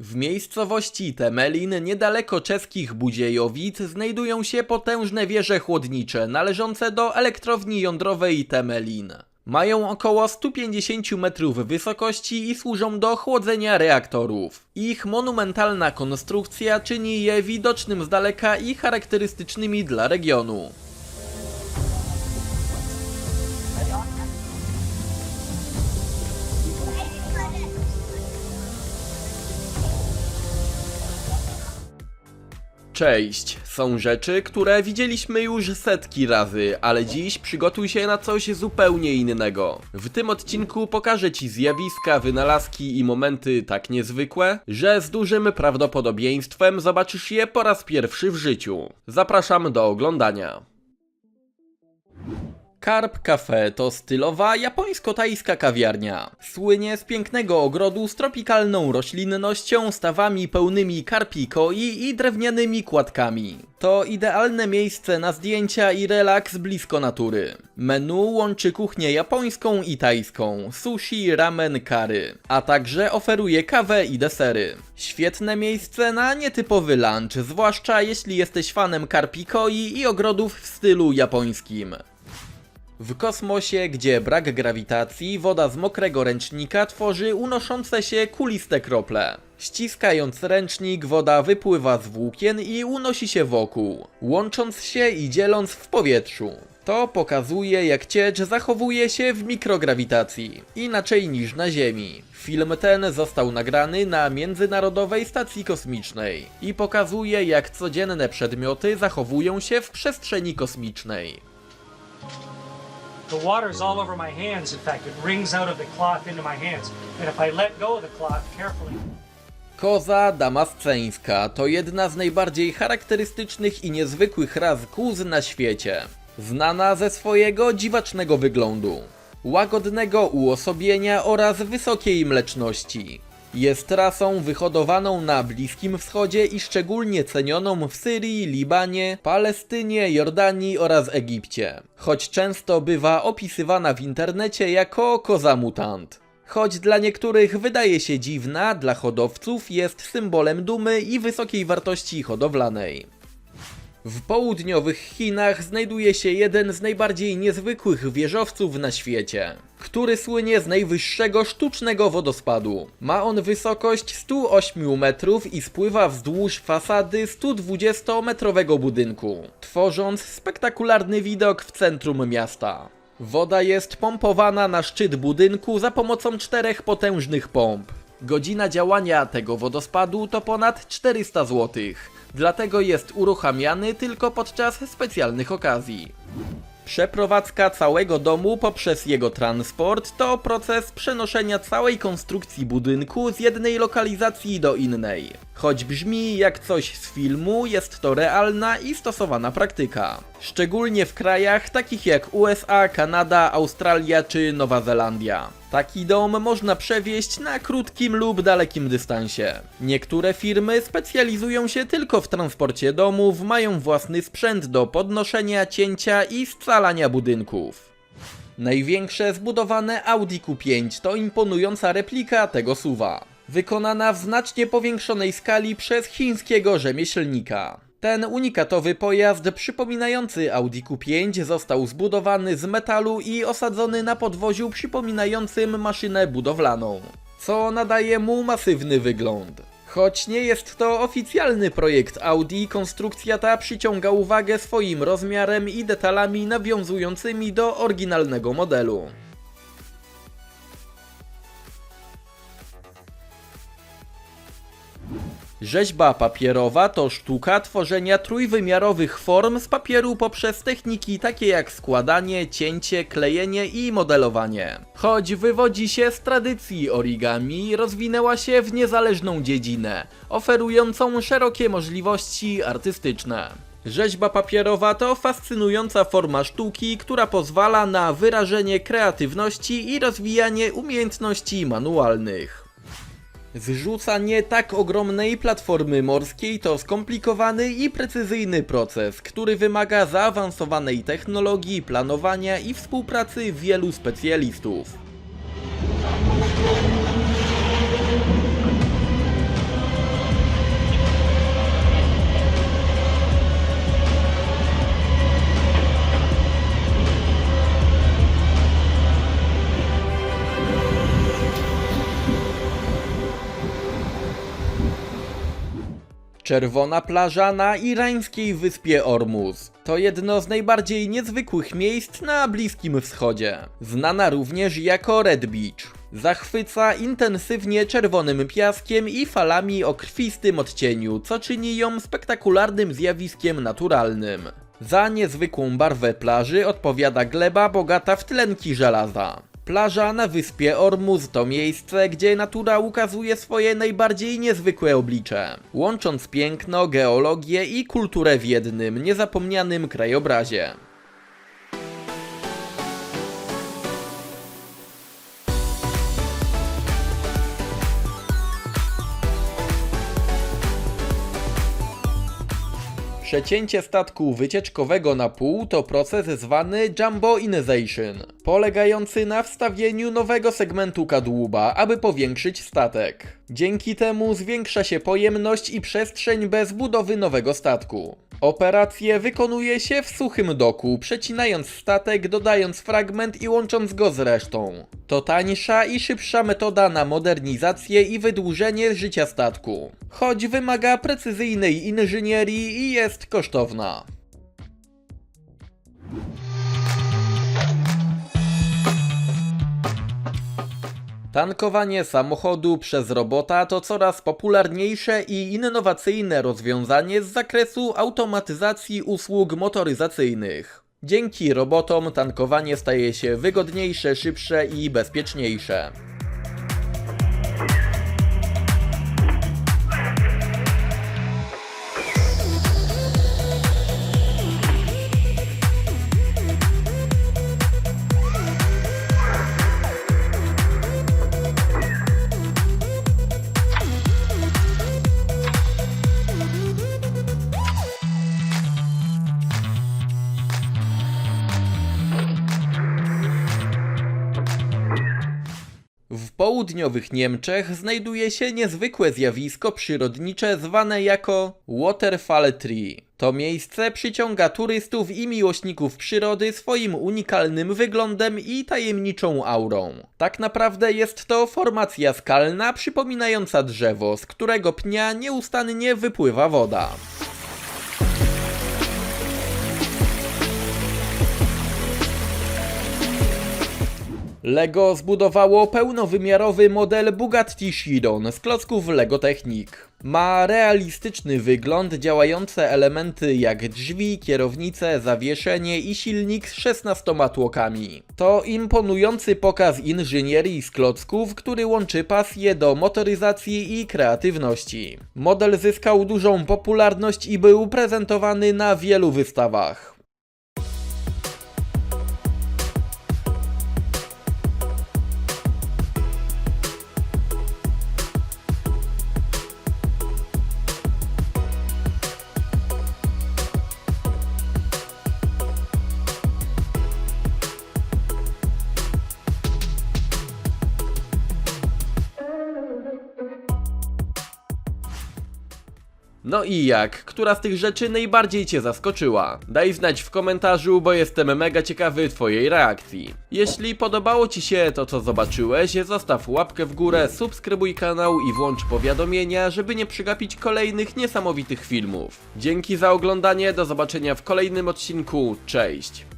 W miejscowości Temelin, niedaleko czeskich Budziejowic, znajdują się potężne wieże chłodnicze należące do elektrowni jądrowej Temelin. Mają około 150 metrów wysokości i służą do chłodzenia reaktorów. Ich monumentalna konstrukcja czyni je widocznym z daleka i charakterystycznymi dla regionu. Cześć. Są rzeczy, które widzieliśmy już setki razy, ale dziś przygotuj się na coś zupełnie innego. W tym odcinku pokażę Ci zjawiska, wynalazki i momenty tak niezwykłe, że z dużym prawdopodobieństwem zobaczysz je po raz pierwszy w życiu. Zapraszam do oglądania. Carp Cafe to stylowa japońsko-tajska kawiarnia. Słynie z pięknego ogrodu z tropikalną roślinnością, stawami pełnymi karpi koi i drewnianymi kładkami. To idealne miejsce na zdjęcia i relaks blisko natury. Menu łączy kuchnię japońską i tajską, sushi, ramen, curry, a także oferuje kawę i desery. Świetne miejsce na nietypowy lunch, zwłaszcza jeśli jesteś fanem karpi koi i ogrodów w stylu japońskim. W kosmosie, gdzie brak grawitacji, woda z mokrego ręcznika tworzy unoszące się kuliste krople. Ściskając ręcznik, woda wypływa z włókien i unosi się wokół, łącząc się i dzieląc w powietrzu. To pokazuje, jak ciecz zachowuje się w mikrograwitacji, inaczej niż na Ziemi. Film ten został nagrany na Międzynarodowej Stacji Kosmicznej i pokazuje, jak codzienne przedmioty zachowują się w przestrzeni kosmicznej. The water's all over my hands. In fact, it rings out of the cloth into my hands. And if I let go of the cloth carefully, Koza damasceńska to jedna z najbardziej charakterystycznych i niezwykłych ras kóz na świecie. Znana ze swojego dziwacznego wyglądu, łagodnego uosobienia oraz wysokiej mleczności. Jest rasą wyhodowaną na Bliskim Wschodzie i szczególnie cenioną w Syrii, Libanie, Palestynie, Jordanii oraz Egipcie. Choć często bywa opisywana w internecie jako koza mutant. Choć dla niektórych wydaje się dziwna, dla hodowców jest symbolem dumy i wysokiej wartości hodowlanej. W południowych Chinach znajduje się jeden z najbardziej niezwykłych wieżowców na świecie, który słynie z najwyższego sztucznego wodospadu. Ma on wysokość 108 metrów i spływa wzdłuż fasady 120-metrowego budynku, tworząc spektakularny widok w centrum miasta. Woda jest pompowana na szczyt budynku za pomocą czterech potężnych pomp. Godzina działania tego wodospadu to ponad 400 zł, dlatego jest uruchamiany tylko podczas specjalnych okazji. Przeprowadzka całego domu poprzez jego transport to proces przenoszenia całej konstrukcji budynku z jednej lokalizacji do innej. Choć brzmi jak coś z filmu, jest to realna i stosowana praktyka. Szczególnie w krajach takich jak USA, Kanada, Australia czy Nowa Zelandia. Taki dom można przewieźć na krótkim lub dalekim dystansie. Niektóre firmy specjalizują się tylko w transporcie domów, mają własny sprzęt do podnoszenia, cięcia i scalania budynków. Największe zbudowane Audi Q5 to imponująca replika tego suwa, wykonana w znacznie powiększonej skali przez chińskiego rzemieślnika. Ten unikatowy pojazd przypominający Audi Q5 został zbudowany z metalu i osadzony na podwoziu przypominającym maszynę budowlaną, co nadaje mu masywny wygląd. Choć nie jest to oficjalny projekt Audi, konstrukcja ta przyciąga uwagę swoim rozmiarem i detalami nawiązującymi do oryginalnego modelu. Rzeźba papierowa to sztuka tworzenia trójwymiarowych form z papieru poprzez techniki takie jak składanie, cięcie, klejenie i modelowanie. Choć wywodzi się z tradycji origami, rozwinęła się w niezależną dziedzinę, oferującą szerokie możliwości artystyczne. Rzeźba papierowa to fascynująca forma sztuki, która pozwala na wyrażenie kreatywności i rozwijanie umiejętności manualnych. Zrzucanie tak ogromnej platformy morskiej to skomplikowany i precyzyjny proces, który wymaga zaawansowanej technologii, planowania i współpracy wielu specjalistów. Czerwona plaża na irańskiej wyspie Ormuz. To jedno z najbardziej niezwykłych miejsc na Bliskim Wschodzie. Znana również jako Red Beach. Zachwyca intensywnie czerwonym piaskiem i falami o krwistym odcieniu, co czyni ją spektakularnym zjawiskiem naturalnym. Za niezwykłą barwę plaży odpowiada gleba bogata w tlenki żelaza. Plaża na wyspie Ormuz to miejsce, gdzie natura ukazuje swoje najbardziej niezwykłe oblicze, łącząc piękno, geologię i kulturę w jednym, niezapomnianym krajobrazie. Przecięcie statku wycieczkowego na pół to proces zwany jumboinization, polegający na wstawieniu nowego segmentu kadłuba, aby powiększyć statek. Dzięki temu zwiększa się pojemność i przestrzeń bez budowy nowego statku. Operację wykonuje się w suchym doku, przecinając statek, dodając fragment i łącząc go z resztą. To tańsza i szybsza metoda na modernizację i wydłużenie życia statku, choć wymaga precyzyjnej inżynierii i jest kosztowna. Tankowanie samochodu przez robota to coraz popularniejsze i innowacyjne rozwiązanie z zakresu automatyzacji usług motoryzacyjnych. Dzięki robotom tankowanie staje się wygodniejsze, szybsze i bezpieczniejsze. Południowych Niemczech znajduje się niezwykłe zjawisko przyrodnicze zwane jako Waterfall Tree. To miejsce przyciąga turystów i miłośników przyrody swoim unikalnym wyglądem i tajemniczą aurą. Tak naprawdę jest to formacja skalna przypominająca drzewo, z którego pnia nieustannie wypływa woda. Lego zbudowało pełnowymiarowy model Bugatti Chiron z klocków Lego Technic. Ma realistyczny wygląd, działające elementy jak drzwi, kierownice, zawieszenie i silnik z 16 tłokami. To imponujący pokaz inżynierii z klocków, który łączy pasję do motoryzacji i kreatywności. Model zyskał dużą popularność i był prezentowany na wielu wystawach. No i jak? Która z tych rzeczy najbardziej Cię zaskoczyła? Daj znać w komentarzu, bo jestem mega ciekawy Twojej reakcji. Jeśli podobało Ci się to, co zobaczyłeś, zostaw łapkę w górę, subskrybuj kanał i włącz powiadomienia, żeby nie przegapić kolejnych niesamowitych filmów. Dzięki za oglądanie, do zobaczenia w kolejnym odcinku, cześć!